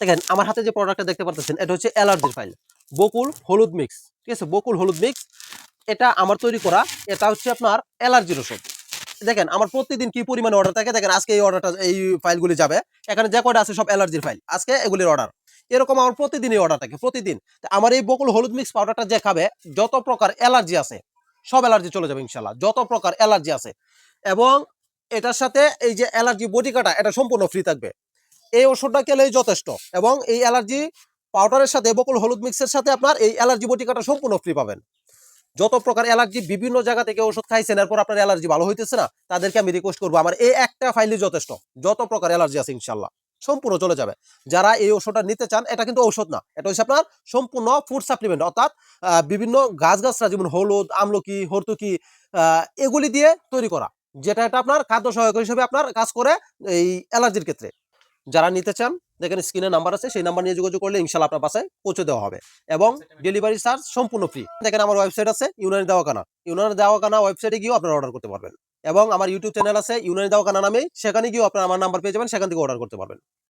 দেখেন, আমার হাতে যে প্রোডাক্টটা দেখতে পারতেছেন, এটা হচ্ছে অ্যালার্জির ফাইল বকুল হলুদ মিক্স ঠিক আছে? বকুল হলুদ মিক্স এটা আমার তৈরি করা, এটা হচ্ছে আপনার অ্যালার্জির ওষুধ। দেখেন, আমার প্রতিদিন কি পরিমাণে অর্ডার থাকে? দেখেন, আজকে এই অর্ডারটা এই ফাইলগুলি যাবে। এখানে যে কয়টা আছে, সব অ্যালার্জির ফাইল আজকে এগুলির অর্ডার এরকম আমার প্রতিদিনই অর্ডার থাকে, প্রতিদিন। আমার এই বকুল হলুদ মিক্স পাউডারটা যে খাবে, যত প্রকার অ্যালার্জি আছে, সব অ্যালার্জি চলে যাবে ইনশাল্লাহ যত প্রকার অ্যালার্জি আছে। এবং এটার সাথে এই যে অ্যালার্জি বডি কাটা, এটা সম্পূর্ণ ফ্রি থাকবে। এই ওষুধটা খেলেই যথেষ্ট। এবং এই অ্যালার্জি পাউডারের সাথে, বকুল হলুদ মিক্সের সাথে আপনার এই অ্যালার্জি বটিকাটা সম্পূর্ণ ফ্রি পাবেন। যত প্রকার অ্যালার্জি বিভিন্ন জায়গা থেকে ওষুধ খাইছেন, এরপর আপনার অ্যালার্জি ভালো হইতেছে না, তাদেরকে আমি রিকোয়েস্ট করব, আমার এই একটা ফাইলই যথেষ্ট। যত প্রকার অ্যালার্জি আছে ইনশাল্লাহ সম্পূর্ণ চলে যাবে। যারা এই ওষুধটা নিতে চান, এটা কিন্তু ঔষধ না, এটা হচ্ছে আপনার সম্পূর্ণ ফুড সাপ্লিমেন্ট অর্থাৎ বিভিন্ন গাছগাছরা যেমন হলুদ, আমলকি, হর্তুকি এগুলি দিয়ে তৈরি করা, যেটা এটা আপনার খাদ্য সহায়ক হিসেবে আপনার কাজ করে এই অ্যালার্জির ক্ষেত্রে। যারা নিতে চান, দেখেন স্ক্রিনে নাম্বার আছে, সেই নাম্বার নিয়ে যোগাযোগ করলে ইনশাল্লাহ আপনার পাশে পৌঁছে দেওয়া হবে। এবং ডেলিভারি চার্জ সম্পূর্ণ ফ্রি দেখেন আমার ওয়েবসাইট আছে ইউনানি দাওয়াখানা ইউনানি দাওয়াখানা ওয়েবসাইটে গিয়েও আপনারা অর্ডার করতে পারবেন। এবং আমার ইউটিউব চ্যানেল আছে ইউনানি দাওয়াখানা নামে। সেখানে গিয়েও আপনারা আমার নাম্বার পেয়ে যাবেন, সেখান থেকে অর্ডার করতে পারবেন।